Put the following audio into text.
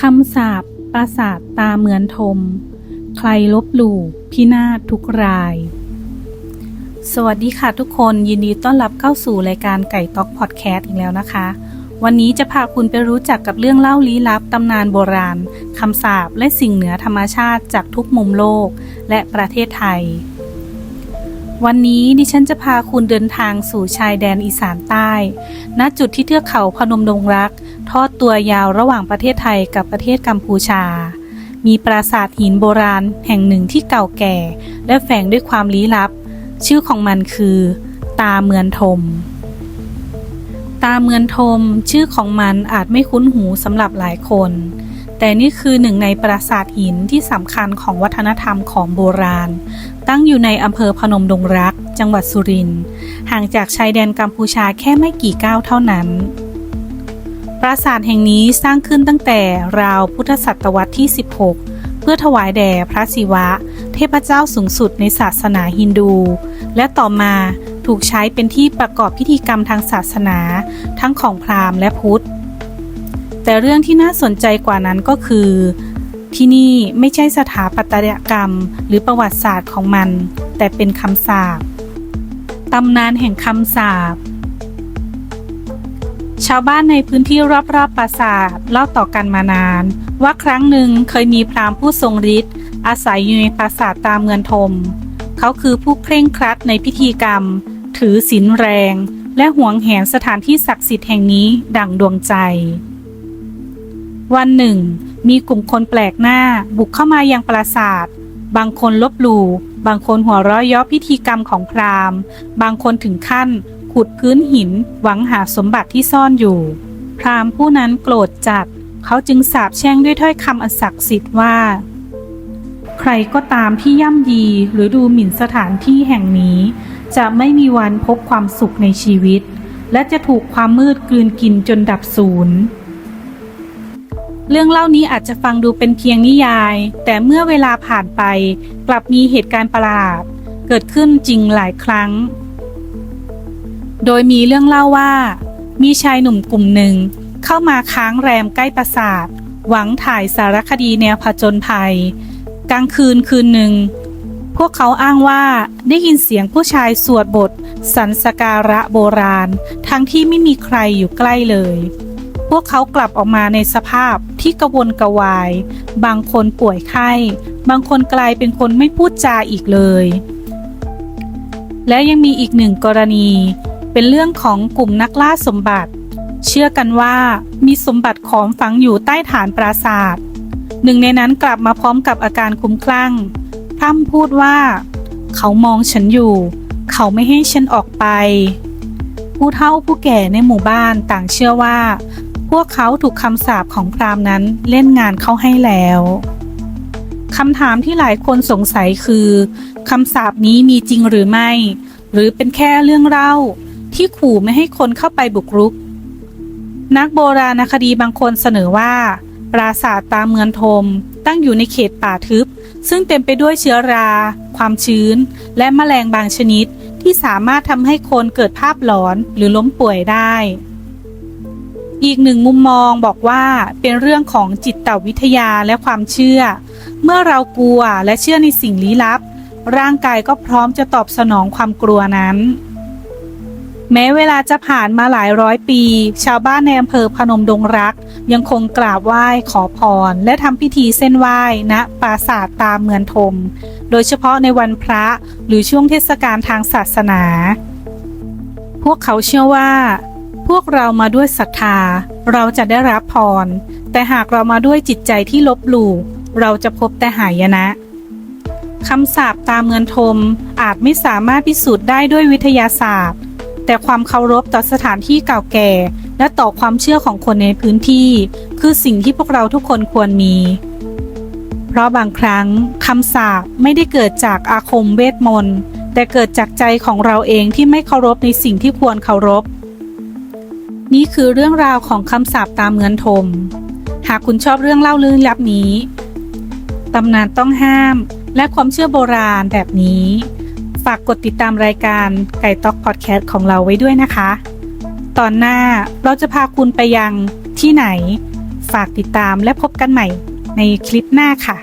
คำสาปปราสาทตาเหมือนทม ใครลบหลู่พินาศทุกราย สวัสดีค่ะทุกคนยินดีต้อนรับเข้าสู่รายการไก่ต๊อกพอดแคสต์อีกแล้วนะคะ วันนี้จะพาคุณไปรู้จักกับเรื่องเล่าลี้ลับตำนานโบราณคำสาปและสิ่งเหนือธรรมชาติจากทุกมุมโลกและประเทศไทย วันนี้ดิฉันจะพาคุณเดินทางสู่ชายแดนอีสานใต้ ณจุดที่เทือกเขาพนมดงรัก ทอดตัวยาวระหว่างประเทศไทยกับประเทศกัมพูชา มีปราสาทหินโบราณแห่งหนึ่งที่เก่าแก่ และแฝงด้วยความลี้ลับ ชื่อของมันคือ ตาเมือนทม ตาเมือนทม ชื่อของมันอาจไม่คุ้นหูสำหรับหลายคน แต่นี่คือหนึ่งในปราสาทหินที่สำคัญของวัฒนธรรมของโบราณ ตั้งอยู่ในอำเภอพนมดงรัก จังหวัดสุรินทร์ห่างจากชายแดนกัมพูชาแค่ไม่กี่ก้าวเท่านั้น ปราสาทแห่งนี้สร้างขึ้นตั้งแต่ราวพุทธศตวรรษที่ 16 เพื่อถวายแด่พระศิวะ เทพเจ้าสูงสุดในศาสนาฮินดู และต่อมาถูกใช้เป็นที่ประกอบพิธีกรรมทางศาสนา ทั้งของพราหมณ์และพุทธ แต่เรื่องที่น่าสนใจกว่านั้นก็คือ ที่นี่ไม่ใช่สถาปัตยกรรมหรือประวัติศาสตร์ของมัน แต่เป็นคำสาปตำนานแห่งคำสาป ชาวบ้านในพื้นที่รอบๆปราสาทเล่าต่อกันมานาน ว่าครั้งหนึ่งเคยมีพราหมณ์ผู้ทรงฤทธิ์อาศัยอยู่ในปราสาทตามเมืองทม เขาคือผู้เคร่งครัดในพิธีกรรม ถือศีลแรง และหวงแหนสถานที่ศักดิ์สิทธิ์แห่งนี้ดั่งดวงใจ วันหนึ่ง มีกลุ่มคนแปลกหน้าบุกเข้ามายังปราสาท บางคนลบหลู่บางคนหัวเราะเย้อพิธีกรรมของพราหมณ์ บางคนถึงขั้น ขุดพื้นหินหวังหาสมบัติที่ซ่อนอยู่ พราหมณ์ผู้นั้นโกรธจัด เขาจึงสาปแช่งด้วยถ้อยคำอันศักดิ์สิทธิ์ว่า ใครก็ตามที่ย่ำยีหรือดูหมิ่นสถานที่แห่งนี้ จะไม่มีวันพบความสุขในชีวิต และจะถูกความมืดกลืนกินจนดับศูนย์เรื่องเล่านี้อาจจะฟังดูเป็นเพียงนิยาย แต่เมื่อเวลาผ่านไป กลับมีเหตุการณ์ประหลาด เกิดขึ้นจริงหลายครั้ง โดยมีเรื่องเล่าว่า มีชายหนุ่มกลุ่มหนึ่ง เข้ามาค้างแรมใกล้ปราสาท หวังถ่ายสารคดีแนวผจญภัย กลางคืนคืนหนึ่ง พวกเขาอ้างว่าได้ยินเสียงผู้ชายสวดบทสรรสการะโบราณ ทั้งที่ไม่มีใครอยู่ใกล้เลย พวกเขากลับออกมาในสภาพที่กระวนกระวาย บางคนป่วยไข้ บางคนกลายเป็นคนไม่พูดจาอีกเลย และยังมีอีกหนึ่งกรณี เป็นเรื่องของกลุ่มนักล่าสมบัติ เชื่อกันว่ามีสมบัติของฝังอยู่ใต้ฐานปราสาทหนึ่งในนั้นกลับมาพร้อมกับอาการคุ้มคลั่งพร่ำพูดว่า เขามองฉันอยู่ เขาไม่ให้ฉันออกไป ผู้เฒ่าผู้แก่ในหมู่บ้านต่างเชื่อว่า พวกเขาถูกคำสาปของพรามนั้นเล่นงานเข้าให้แล้วคำถามที่หลายคนสงสัยคือคำสาปนี้มีจริงหรือไม่ หรือเป็นแค่เรื่องเล่า ที่ขู่ไม่ให้คนเข้าไปบุกรุก นักโบราณคดีบางคนเสนอว่า ปราสาทตาเมืองทม ตั้งอยู่ในเขตป่าทึบ ซึ่งเต็มไปด้วยเชื้อรา ความชื้น และแมลงบางชนิดที่สามารถทำให้คนเกิดภาพหลอนหรือล้มป่วยได้ อีกหนึ่งมุมมองบอกว่าเป็นเรื่องของจิตวิทยาและความเชื่อ เมื่อเรากลัวและเชื่อในสิ่งลี้ลับ ร่างกายก็พร้อมจะตอบสนองความกลัวนั้น แม้เวลาจะผ่านมาหลายร้อยปี ชาวบ้านในอำเภอพนมดงรัก ยังคงกราบไหว้ขอพร และทำพิธีเส้นไหว้ณปราสาทตามเมืองทม โดยเฉพาะในวันพระหรือช่วงเทศกาลทางศาสนา พวกเขาเชื่อว่า พวกเรามาด้วยศรัทธา เราจะได้รับพร แต่หากเรามาด้วยจิตใจที่ลบหลู่เราจะพบแต่หายนะคำสาปตามเมืองทมอาจไม่สามารถพิสูจน์ได้ด้วยวิทยาศาสตร์ แต่ความเคารพต่อสถานที่เก่าแก่ และต่อความเชื่อของคนในพื้นที่ คือสิ่งที่พวกเราทุกคนควรมี เพราะบางครั้งคำสาปไม่ได้เกิดจากอาคมเวทมนต์แต่เกิดจากใจของเราเองที่ไม่เคารพในสิ่งที่ควรเคารพ นี่คือเรื่องราวของคำสาปตามเงินทม หากคุณชอบเรื่องเล่าลื่นลับนี้ตำนานต้องห้าม และความเชื่อโบราณแบบนี้ากกดติดตามรายการไก่ต๊อกพอดแคสต์ของเราไว้ด้วยนะคะ ตอนหน้าเราจะพาคุณไปยังที่ไหน ฝากติดตามและพบกันใหม่ในคลิปหน้าค่ะ